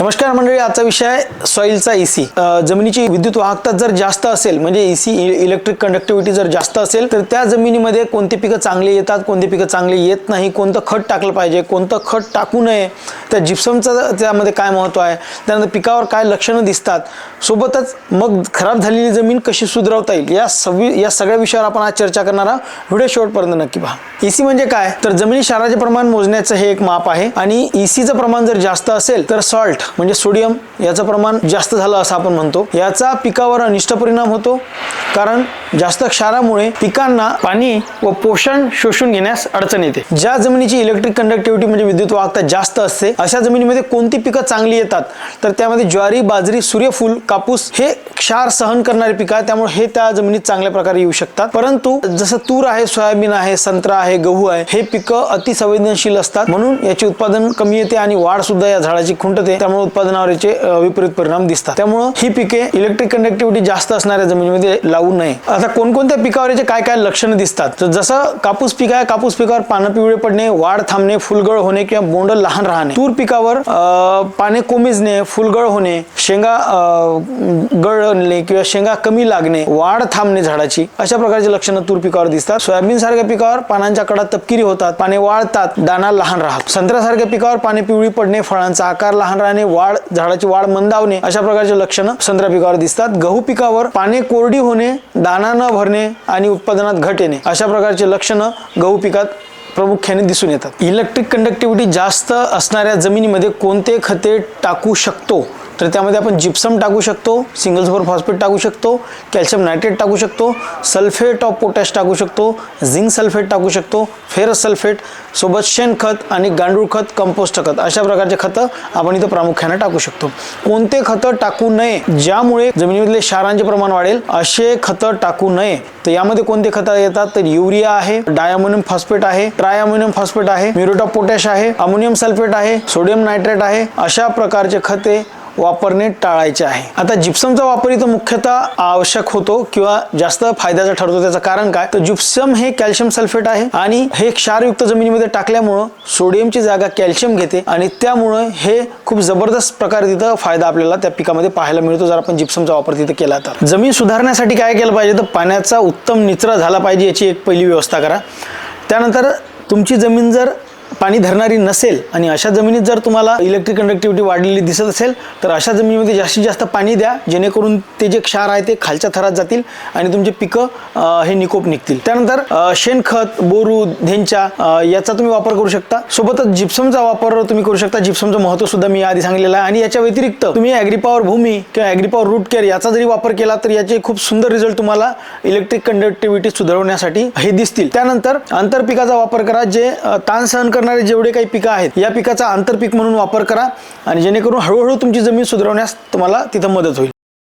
नमस्कार मंडळी आजचा विषय आहे सॉईलचा सी जमिनीची विद्युत वाहकता जर जास्त असेल म्हणजे एसी इलेक्ट्रिक कंडक्टिव्हिटी जर जास्त असेल तर त्या जमिनीमध्ये कोणती पिकं चांगली येतात कोणती पिकं चांगली येत नाही कोणतं खत टाकलं पाहिजे कोणतं खत टाकू नये त्या जिप्समचं त्यामध्ये काय महत्त्व आहे त्यानंतर पिकावर काय लक्षणं दिसतात सोबतच मग खराब झालेली जमीन कशी सुधारवता येईल या सवी या सगळ्या विषयावर आपण आज चर्चा करणारा व्हिडिओ शेवटपर्यंत नक्की पहा. सी म्हणजे काय? तर जमिनी क्षाराचे प्रमाण मोजण्याचं हे एक माप आहे आणि इसीचं प्रमाण जर जास्त असेल तर सॉल्ट म्हणजे सोडियम याचं प्रमाण जास्त झालं असं आपण म्हणतो. याचा पिकावर अनिष्ट परिणाम होतो. कारण जास्त क्षारामुळे पिकांना पाणी व पोषण शोषून घेण्यास अडचण येते. ज्या जमिनीची इलेक्ट्रिक कंडक्टिव्हिटी म्हणजे विद्युत वाहकता जास्त असते अशा जमिनीमध्ये कोणती पिकं चांगली येतात? तर त्यामध्ये ज्वारी बाजरी सूर्यफूल कापूस हे क्षार सहन करणारे पिकं आहेत. त्यामुळे हे त्या जमिनीत चांगल्या प्रकारे येऊ शकतात. परंतु जसं तूर आहे सोयाबीन आहे संत्रा आहे गहू आहे हे पिकं अति संवेदनशील असतात. म्हणून याचे उत्पादन कमी येते आणि वाढ सुद्धा या झाडाची खुंटते. त्यामुळे उत्पादनावर याचे विपरीत परिणाम दिसतात. त्यामुळं ही पिके इलेक्ट्रिक कंडक्टिव्हिटी जास्त असणाऱ्या जमिनीमध्ये लावू नये. आता कोणकोणत्या पिकावर याचे काय काय लक्षणं दिसतात? तर जसं कापूस पीक आहे कापूस पिकावर पानं पिवळे पडणे वाढ थांबणे फुलगळ होणे किंवा बोंड लहान राहणे. तूर पिकावर पाने कोमेजणे फुलगळ होणे शेंगा गळणे किंवा शेंगा कमी लागणे वाढ थांबणे झाडाची अशा प्रकारची लक्षणं तूर पिकावर दिसतात. सोयाबीन सारख्या पिकावर पानांच्या कडा तपकिरी होतात पाने वाळतात दाना लहान राहतात. संत्र्यासारख्या पिकावर पाने पिवळी पडणे फळांचा आकार लहान राहणे वाढ झाडाची वाढ मंदावणे अशा प्रकारचे लक्षणं संत्रा पिकावर दिसतात. गहू पिकावर पाने कोरडी होणे दाना न भरणे आणि उत्पादनात घट येणे अशा प्रकारचे लक्षणं गहू पिकात प्रामुख्याने दिसून येतात. इलेक्ट्रिक कंडक्टिव्हिटी जास्त असणाऱ्या जमिनीमध्ये कोणते खते टाकू शकतो? तर त्यामध्ये आपण जिप्सम टाकू शकतो सिंगल सुपर फॉस्फेट टाकू शकतो कॅल्शियम नायट्रेट टाकू शकतो सल्फेट ऑफ पोटॅश टाकू शकतो झिंक सल्फेट टाकू शकतो फेरस सल्फेट सोबत शेणखत आणि गांडूळ खत कंपोस्ट खत अशा प्रकारचे खतं आपण इथं प्रामुख्याने टाकू शकतो. कोणते खतं टाकू नये ज्यामुळे जमिनीमधले क्षारांचे प्रमाण वाढेल असे खतं टाकू नये. तर यामध्ये कोणते खतं येतात? तर युरिया आहे डायमोनियम फॉस्फेट आहे ट्रायमोनियम फॉस्फेट आहे म्युरेट ऑफ पोटॅश आहे अमोनियम सल्फेट आहे सोडियम नायट्रेट आहे अशा प्रकारचे खते वापरणे टाळायचे आहे. आता जिप्समचा वापर इथं मुख्यतः आवश्यक होतो किंवा जास्त फायद्याचा ठरतो त्याचं कारण काय? तर जिप्सम हे कॅल्शियम सल्फेट आहे आणि हे क्षारयुक्त जमिनीमध्ये टाकल्यामुळं सोडियमची जागा कॅल्शियम घेते आणि त्यामुळं हे खूप जबरदस्त प्रकारे तिथं फायदा आपल्याला त्या पिकामध्ये पाहायला मिळतो जर आपण जिप्समचा वापर तिथे केला तर. जमीन सुधारण्यासाठी काय केलं पाहिजे? तर पाण्याचा उत्तम निचरा झाला पाहिजे याची एक पहिली व्यवस्था करा. त्यानंतर तुमची जमीन जर पाणी धरणारी नसेल आणि अशा जमिनीत जर तुम्हाला इलेक्ट्रिक कंडक्टिव्हिटी वाढलेली दिसत असेल तर अशा जमिनीमध्ये जास्तीत जास्त पाणी द्या जेणेकरून ते जे क्षार आहे ते खालच्या थरात जातील आणि तुमचे पिकं हे निकोप निघतील. त्यानंतर शेणखत बोरू धेंचा याचा तुम्ही वापर करू शकता. सोबतच जिप्समचा वापर तुम्ही करू शकता. जिप्समचं महत्त्व सुद्धा मी आधी सांगितलेलं आहे. आणि याच्या व्यतिरिक्त तुम्ही ॲग्रीपॉवर भूमी किंवा ॲग्रीपॉवर रूट केअर याचा जरी वापर केला तर याचे खूप सुंदर रिझल्ट तुम्हाला इलेक्ट्रिक कंडक्टिव्हिटी सुधारवण्यासाठी हे दिसतील. त्यानंतर आंतरपिकाचा वापर करा जे ताण सहन कर करणारे जेवढे काही पिकं आहेत या पिकाचा आंतरपीक म्हणून वापर करा आणि जेणेकरून हळूहळू तुमची जमीन सुधारवण्यास तुम्हाला तिथं मदत होईल.